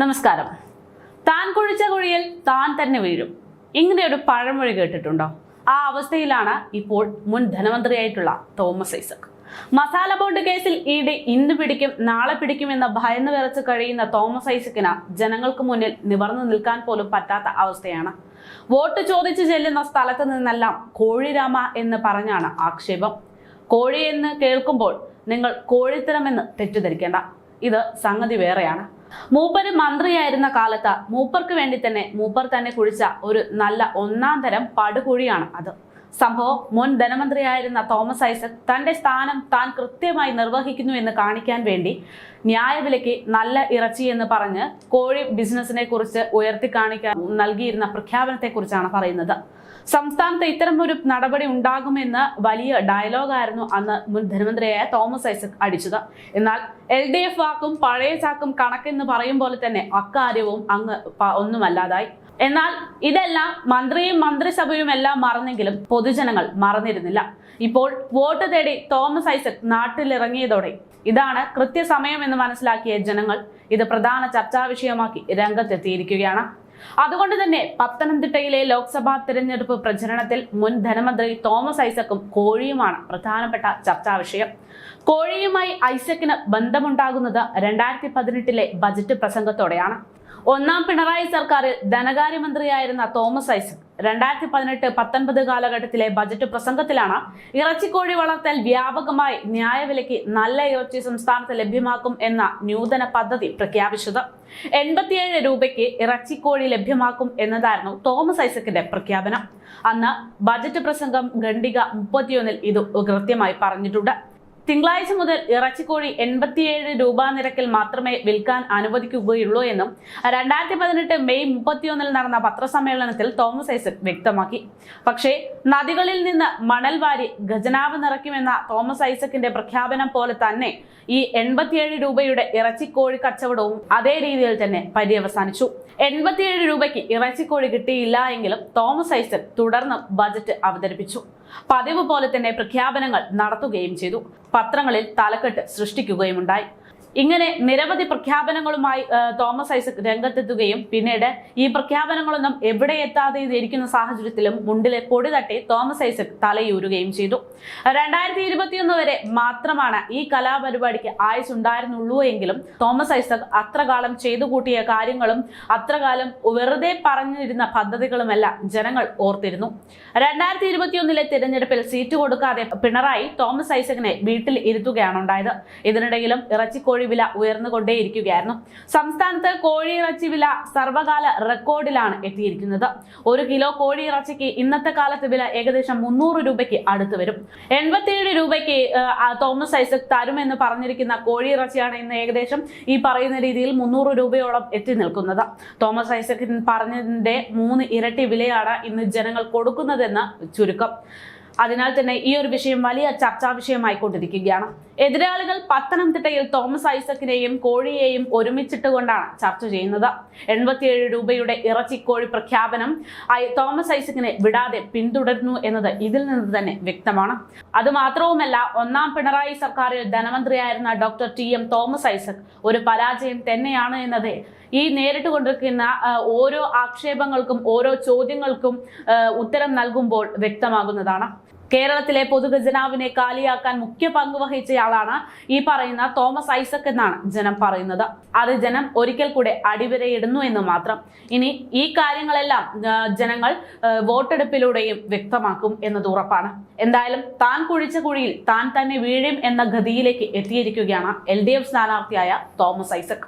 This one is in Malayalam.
നമസ്കാരം. താൻ കുഴിച്ച കുഴിയിൽ താൻ തന്നെ വീഴും. ഇങ്ങനെ ഒരു പഴമൊഴി കേട്ടിട്ടുണ്ടോ? ആ അവസ്ഥയിലാണ് ഇപ്പോൾ മുൻ ധനമന്ത്രിയായിട്ടുള്ള തോമസ് ഐസക്. മസാല ബോണ്ട് കേസിൽ ഇ ഇന്ന് പിടിക്കും നാളെ പിടിക്കുമെന്ന് ഭയന്ന് വിറച്ച് കഴിയുന്ന തോമസ് ഐസക്കിന് ജനങ്ങൾക്ക് മുന്നിൽ നിവർന്നു നിൽക്കാൻ പോലും പറ്റാത്ത അവസ്ഥയാണ്. വോട്ട് ചോദിച്ചു ചെല്ലുന്ന സ്ഥലത്ത് നിന്നെല്ലാം കോഴിരാമ എന്ന് പറഞ്ഞാണ് ആക്ഷേപം. കോഴി എന്ന് കേൾക്കുമ്പോൾ നിങ്ങൾ കോഴിത്തരമെന്ന് തെറ്റിദ്ധരിക്കേണ്ട. ഇത് സംഗതി വേറെയാണ്. മൂപ്പര് മന്ത്രിയായിരുന്ന കാലത്ത് മൂപ്പർക്ക് വേണ്ടി തന്നെ മൂപ്പർ തന്നെ കുഴിച്ച ഒരു നല്ല ഒന്നാം തരം പടുകുഴിയാണ് അത്. സംഭവം മുൻ ധനമന്ത്രിയായിരുന്ന തോമസ് ഐസക് തന്റെ സ്ഥാനം താൻ കൃത്യമായി നിർവഹിക്കുന്നു എന്ന് കാണിക്കാൻ വേണ്ടി ന്യായവിലയ്ക്ക് നല്ല ഇറച്ചി എന്ന് പറഞ്ഞ് കോഴി ബിസിനസിനെ കുറിച്ച് ഉയർത്തി കാണിക്കാൻ നൽകിയിരുന്ന പ്രഖ്യാപനത്തെ കുറിച്ചാണ് പറയുന്നത്. സംസ്ഥാനത്ത് ഒരു നടപടി ഉണ്ടാകുമെന്ന് വലിയ ഡയലോഗായിരുന്നു അന്ന് മുൻ ധനമന്ത്രിയായ തോമസ് ഐസക് അടിച്ചത്. എന്നാൽ എൽ ഡി എഫ് വാക്കും പഴയ ചാക്കും കണക്കെന്ന് പറയും പോലെ തന്നെ അക്കാര്യവും അങ്ങ് ഒന്നുമല്ലാതായി. എന്നാൽ ഇതെല്ലാം മന്ത്രിയും മന്ത്രിസഭയും എല്ലാം മറന്നെങ്കിലും പൊതുജനങ്ങൾ മറന്നിരുന്നില്ല. ഇപ്പോൾ വോട്ട് തേടി തോമസ് ഐസക് നാട്ടിലിറങ്ങിയതോടെ ഇതാണ് കൃത്യസമയം എന്ന് മനസ്സിലാക്കിയ ജനങ്ങൾ ഇത് പ്രധാന ചർച്ചാ വിഷയമാക്കി രംഗത്തെത്തിയിരിക്കുകയാണ്. അതുകൊണ്ട് തന്നെ പത്തനംതിട്ടയിലെ ലോക്സഭാ തിരഞ്ഞെടുപ്പ് പ്രചരണത്തിൽ മുൻ ധനമന്ത്രി തോമസ് ഐസക്കും കോഴിയുമാണ് പ്രധാനപ്പെട്ട ചർച്ചാ വിഷയം. കോഴിയുമായി ഐസക്കിന് ബന്ധമുണ്ടാകുന്നത് രണ്ടായിരത്തി പതിനെട്ടിലെ ബജറ്റ് പ്രസംഗത്തോടെയാണ്. ഒന്നാം പിണറായി സർക്കാരിൽ ധനകാര്യമന്ത്രിയായിരുന്ന തോമസ് ഐസക് രണ്ടായിരത്തി പതിനെട്ട് പത്തൊൻപത് കാലഘട്ടത്തിലെ ബജറ്റ് പ്രസംഗത്തിലാണ് ഇറച്ചിക്കോഴി വളർത്തൽ വ്യാപകമായി ന്യായവിലയ്ക്ക് നല്ല ഇറച്ചി സംസ്ഥാനത്ത് ലഭ്യമാക്കും എന്ന നൂതന പദ്ധതി പ്രഖ്യാപിച്ചത്. എൺപത്തിയേഴ് രൂപയ്ക്ക് ഇറച്ചിക്കോഴി ലഭ്യമാക്കും എന്നതായിരുന്നു തോമസ് ഐസക്കിന്റെ പ്രഖ്യാപനം. അന്ന് ബജറ്റ് പ്രസംഗം ഖണ്ഡിക മുപ്പത്തിയൊന്നിൽ ഇത് കൃത്യമായി പറഞ്ഞിട്ടുണ്ട്. തിങ്കളാഴ്ച മുതൽ ഇറച്ചിക്കോഴി എൺപത്തിയേഴ് രൂപ നിരക്കിൽ മാത്രമേ വിൽക്കാൻ അനുവദിക്കുകയുള്ളൂ എന്നും രണ്ടായിരത്തി പതിനെട്ട് മെയ് മുപ്പത്തിയൊന്നിൽ നടന്ന പത്രസമ്മേളനത്തിൽ തോമസ് ഐസക് വ്യക്തമാക്കി. പക്ഷേ നദികളിൽ നിന്ന് മണൽ വാരി ഖജനാവ് നിറയ്ക്കുമെന്ന തോമസ് ഐസക്കിന്റെ പ്രഖ്യാപനം പോലെ തന്നെ ഈ എൺപത്തിയേഴ് രൂപയുടെ ഇറച്ചിക്കോഴി കച്ചവടവും അതേ രീതിയിൽ തന്നെ പര്യവസാനിച്ചു. എൺപത്തിയേഴ് രൂപയ്ക്ക് ഇറച്ചിക്കോഴി കിട്ടിയില്ല എങ്കിലും തോമസ് ഐസക് തുടർന്ന് ബജറ്റ് അവതരിപ്പിച്ചു. പതിവ് പോലെ തന്നെ പ്രഖ്യാപനങ്ങൾ നടത്തുകയും ചെയ്തു. പത്രങ്ങളിൽ തലക്കെട്ട് സൃഷ്ടിക്കുകയുമുണ്ടായി. ഇങ്ങനെ നിരവധി പ്രഖ്യാപനങ്ങളുമായി തോമസ് ഐസക് രംഗത്തെത്തുകയും പിന്നീട് ഈ പ്രഖ്യാപനങ്ങളൊന്നും എവിടെ എത്താതെ ഇരിക്കുന്ന സാഹചര്യത്തിലും മുണ്ടിലെ പൊടി തട്ടി തോമസ് ഐസക് തലയൂരുകയും ചെയ്തു. രണ്ടായിരത്തി ഇരുപത്തിയൊന്ന് വരെ മാത്രമാണ് ഈ കലാപരിപാടിക്ക് ആയുസ് ഉണ്ടായിരുന്നുള്ളൂ എങ്കിലും തോമസ് ഐസക് അത്രകാലം ചെയ്തു കൂട്ടിയ കാര്യങ്ങളും അത്രകാലം വെറുതെ പറഞ്ഞിരുന്ന പദ്ധതികളുമെല്ലാം ജനങ്ങൾ ഓർത്തിരുന്നു. രണ്ടായിരത്തി ഇരുപത്തിയൊന്നിലെ തിരഞ്ഞെടുപ്പിൽ സീറ്റ് കൊടുക്കാതെ പിണറായി തോമസ് ഐസകിനെ വീട്ടിൽ ഇരുത്തുകയാണ് ഉണ്ടായത്. ഇതിനിടയിലും ഇറച്ചിക്കോഴി വില ഉയർന്നുകൊണ്ടേയിരിക്കുകയായിരുന്നു. സംസ്ഥാനത്ത് കോഴി ഇറച്ചി വില സർവകാല റെക്കോർഡിലാണ് എത്തിയിരിക്കുന്നത്. ഒരു കിലോ കോഴി ഇറച്ചിക്ക് ഇന്നത്തെ കാലത്ത് വില ഏകദേശം മുന്നൂറ് രൂപയ്ക്ക് അടുത്ത് വരും. എൺപത്തിയേഴ് രൂപയ്ക്ക് തോമസ് ഐസക് തരുമെന്ന് പറഞ്ഞിരിക്കുന്ന കോഴി ഇറച്ചിയാണ് ഇന്ന് ഏകദേശം ഈ പറയുന്ന രീതിയിൽ മുന്നൂറ് രൂപയോളം എത്തി നിൽക്കുന്നത്. തോമസ് ഐസക് പറഞ്ഞതിന്റെ മൂന്ന് ഇരട്ടി വിലയാണ് ഇന്ന് ജനങ്ങൾ കൊടുക്കുന്നതെന്ന് ചുരുക്കം. അതിനാൽ തന്നെ ഈ ഒരു വിഷയം വലിയ ചർച്ചാ വിഷയമായിക്കൊണ്ടിരിക്കുകയാണ്. എതിരാളികൾ പത്തനംതിട്ടയിൽ തോമസ് ഐസക്കിനെയും കോഴിയെയും ഒരുമിച്ചിട്ടുകൊണ്ടാണ് ചർച്ച ചെയ്യുന്നത്. എൺപത്തിയേഴ് രൂപയുടെ ഇറച്ചിക്കോഴി പ്രഖ്യാപനം തോമസ് ഐസക്കിനെ വിടാതെ പിന്തുടരുന്നു എന്നത് ഇതിൽ നിന്ന് തന്നെ വ്യക്തമാണ്. അത് മാത്രവുമല്ല ഒന്നാം പിണറായി സർക്കാരിൽ ധനമന്ത്രിയായിരുന്ന doctor T M Thomas Isaac ഒരു പരാജയം തന്നെയാണ് എന്നത് ഈ നേരിട്ട് കൊണ്ടിരിക്കുന്ന ഓരോ ആക്ഷേപങ്ങൾക്കും ഓരോ ചോദ്യങ്ങൾക്കും ഉത്തരം നൽകുമ്പോൾ വ്യക്തമാകുന്നതാണ്. കേരളത്തിലെ പൊതുഖജനാവിനെ കാലിയാക്കാൻ മുഖ്യ പങ്ക് വഹിച്ചയാളാണ് ഈ പറയുന്ന തോമസ് ഐസക് എന്നാണ് ജനം പറയുന്നത്. അത് ജനം ഒരിക്കൽ കൂടെ അടിവരയിടുന്നു എന്ന് മാത്രം. ഇനി ഈ കാര്യങ്ങളെല്ലാം ജനങ്ങൾ വോട്ടെടുപ്പിലൂടെയും വ്യക്തമാക്കും എന്നത് ഉറപ്പാണ്. എന്തായാലും താൻ കുഴിച്ച കുഴിയിൽ താൻ തന്നെ വീഴും എന്ന ഗതിയിലേക്ക് എത്തിയിരിക്കുകയാണ് എൽ ഡി എഫ് സ്ഥാനാർത്ഥിയായ തോമസ് ഐസക്.